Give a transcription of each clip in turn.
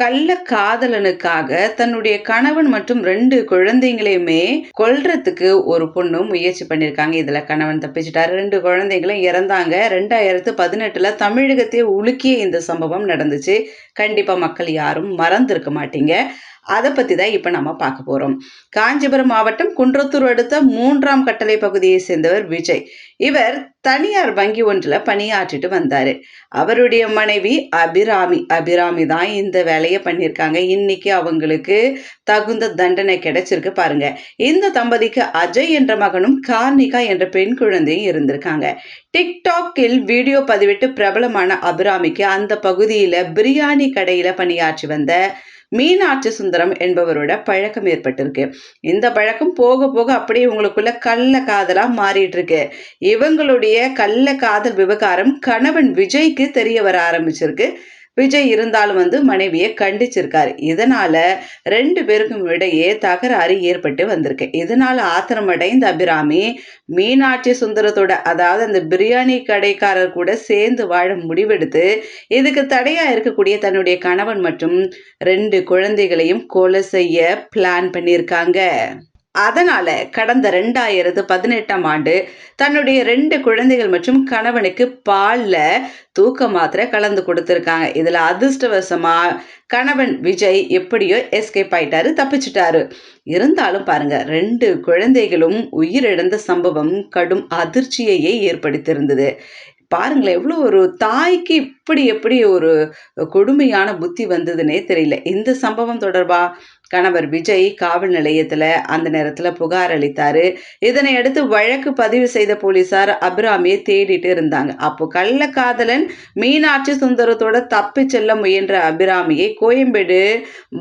கள்ள காதலனுக்காக தன்னுடைய கணவன் மற்றும் ரெண்டு குழந்தைங்களையுமே கொல்றதுக்கு ஒரு பொண்ணு முயற்சி பண்ணியிருக்காங்க. இதுல கணவன் தப்பிச்சிட்டாரு ரெண்டு குழந்தைங்களும் இறந்தாங்க. ரெண்டாயிரத்து பதினெட்டுல தமிழகத்தையே உலுக்கிய இந்த சம்பவம் நடந்துச்சு. கண்டிப்பா மக்கள் யாரும் மறந்திருக்க மாட்டீங்க. அதை பற்றி தான் இப்போ நம்ம பார்க்க போகிறோம் காஞ்சிபுரம் மாவட்டம் குன்றத்தூர் அடுத்த மூன்றாம் கட்டளை பகுதியை சேர்ந்தவர் விஜய். இவர் தனியார் வங்கி ஒன்றில் பணியாற்றிட்டு வந்தார். அவருடைய மனைவி அபிராமி அபிராமி தான் இந்த வேலையை பண்ணியிருக்காங்க. இன்னைக்கு அவங்களுக்கு தகுந்த தண்டனை கிடைச்சிருக்கு பாருங்க. இந்த தம்பதிக்கு அஜய் என்ற மகனும் கார்னிகா என்ற பெண் குழந்தையும் இருந்திருக்காங்க. டிக்டாக்கில் வீடியோ பதிவிட்டு பிரபலமான அபிராமிக்கு அந்த பகுதியில் பிரியாணி கடையில் பணியாற்றி வந்த மீனாட்சி சுந்தரம் என்பவரோட பழக்கம் ஏற்பட்டிருக்கு. இந்த பழக்கம் போக போக அப்படியே இவங்களுக்குள்ள கள்ள காதலா மாறிட்டு இருக்கு இவங்களுடைய கள்ள காதல் விவகாரம் கணவன் விஜய்க்கு தெரிய வர ஆரம்பிச்சிருக்கு. விஜய் இருந்தாலும் வந்து மனைவியை கண்டிச்சிருக்காரு. இதனால ரெண்டு பேருக்கும் இடையே தகராறு ஏற்பட்டு வந்திருக்கு. இதனால ஆத்திரமடைந்த அபிராமி மீனாட்சி சுந்தரத்தோட அதாவது அந்த பிரியாணி கடைக்காரர் கூட சேர்ந்து வாழ முடிவெடுத்து இதுக்கு தடையா இருக்கக்கூடிய தன்னுடைய கணவன் மற்றும் ரெண்டு குழந்தைகளையும் கொலை செய்ய பிளான் பண்ணியிருக்காங்க. அதனால கடந்த ரெண்டாயிரத்து பதினெட்டாம் ஆண்டு தன்னுடைய ரெண்டு குழந்தைகள் மற்றும் கணவனுக்கு பால்ல தூக்க மாத்திரை கலந்து கொடுத்துருக்காங்க. இதில் அதிர்ஷ்டவசமாக கணவன் விஜய் எப்படியோ எஸ்கேப் ஆயிட்டாரு தப்பிச்சிட்டாரு. இருந்தாலும் பாருங்க ரெண்டு குழந்தைகளும் உயிரிழந்த சம்பவம் கடும் அதிர்ச்சியையே ஏற்படுத்தியிருந்தது. பாருங்களேன் எவ்வளோ ஒரு தாய்க்கு இப்படி எப்படி ஒரு கொடுமையான புத்தி வந்ததுன்னே தெரியல. இந்த சம்பவம் தொடர்பாக கணவர் விஜய் காவல் நிலையத்தில் அந்த நேரத்தில் புகார் அளித்தார். இதனை அடுத்து வழக்கு பதிவு செய்த போலீசார் அபிராமியை தேடிட்டு இருந்தாங்க. அப்போ கள்ளக்காதலன் மீனாட்சி சுந்தரத்தோட தப்பி செல்ல முயன்ற அபிராமியை கோயம்பேடு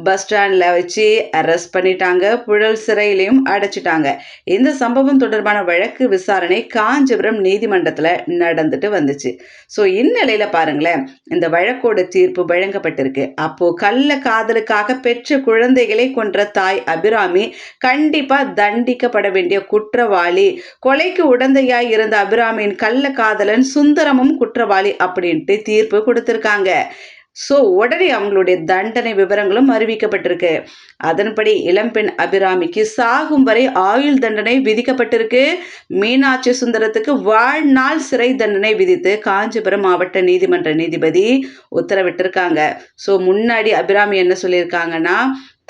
பஸ் ஸ்டாண்டில் வச்சு அரெஸ்ட் பண்ணிட்டாங்க. புழல் சிறையிலையும் அடைச்சிட்டாங்க. இந்த சம்பவம் தொடர்பான வழக்கு விசாரணை காஞ்சிபுரம் நீதிமன்றத்தில் நடந்துட்டு வந்துச்சு. ஸோ இந்நிலையில் பாருங்களேன் இந்த வழக்கோட தீர்ப்பு வழங்கப்பட்டிருக்கு. அப்போ கள்ள காதலுக்காக பெற்ற குழந்தைகளை கொலை கொன்ற தாய் அபிராமி கண்டிப்பா தண்டிக்கப்பட வேண்டிய குற்றவாளி. கொலைக்கு உடந்தையாய் இருந்த அபிராமியின் கள்ள காதலன் சுந்தரமும் குற்றவாளி அப்படின்ட்டு தீர்ப்பு கொடுத்திருக்காங்க. ஸோ உடனே அவங்களுடைய தண்டனை விவரங்களும் அறிவிக்கப்பட்டிருக்கு. அதன்படி இளம்பெண் அபிராமிக்கு சாகும் வரை ஆயுள் தண்டனை விதிக்கப்பட்டிருக்கு. மீனாட்சி சுந்தரத்துக்கு வாழ்நாள் சிறை தண்டனை விதித்து காஞ்சிபுரம் மாவட்ட நீதிமன்ற நீதிபதி உத்தரவிட்டிருக்காங்க. ஸோ முன்னாடி அபிராமி என்ன சொல்லியிருக்காங்கன்னா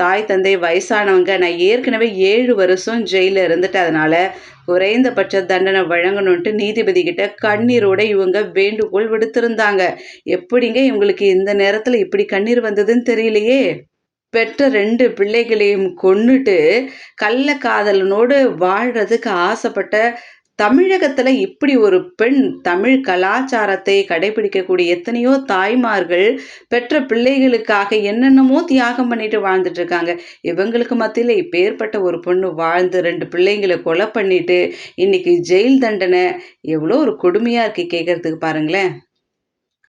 தாய் தந்தை வயசானவங்க நான் ஏற்கனவே ஏழு வருஷம் ஜெயிலில் இருந்துட்டு அதனால் குறைந்தபட்ச தண்டனை வழங்கணுன்ட்டு நீதிபதி கிட்ட கண்ணீரோட இவங்க வேண்டுகோள் விடுத்திருந்தாங்க. எப்படிங்க இவங்களுக்கு இந்த நேரத்தில் இப்படி கண்ணீர் வந்ததுன்னு தெரியலையே? பெற்ற ரெண்டு பிள்ளைகளையும் கொன்னுட்டு கள்ள காதலனோடு ஆசைப்பட்ட தமிழகத்தில் இப்படி ஒரு பெண் தமிழ் கலாச்சாரத்தை கடைபிடிக்கக்கூடிய எத்தனையோ தாய்மார்கள் பெற்ற பிள்ளைகளுக்காக என்னென்னமோ தியாகம் பண்ணிட்டு வாழ்ந்துட்டு இருக்காங்க இவங்களுக்கு மத்தியில் இப்பேற்பட்ட ஒரு பொண்ணு வாழ்ந்து ரெண்டு பிள்ளைங்களை கொலை பண்ணிட்டு இன்னைக்கு ஜெயில் தண்டனை. எவ்வளோ ஒரு கொடுமையாக இருக்கு கேட்கறதுக்கு பாருங்களேன்.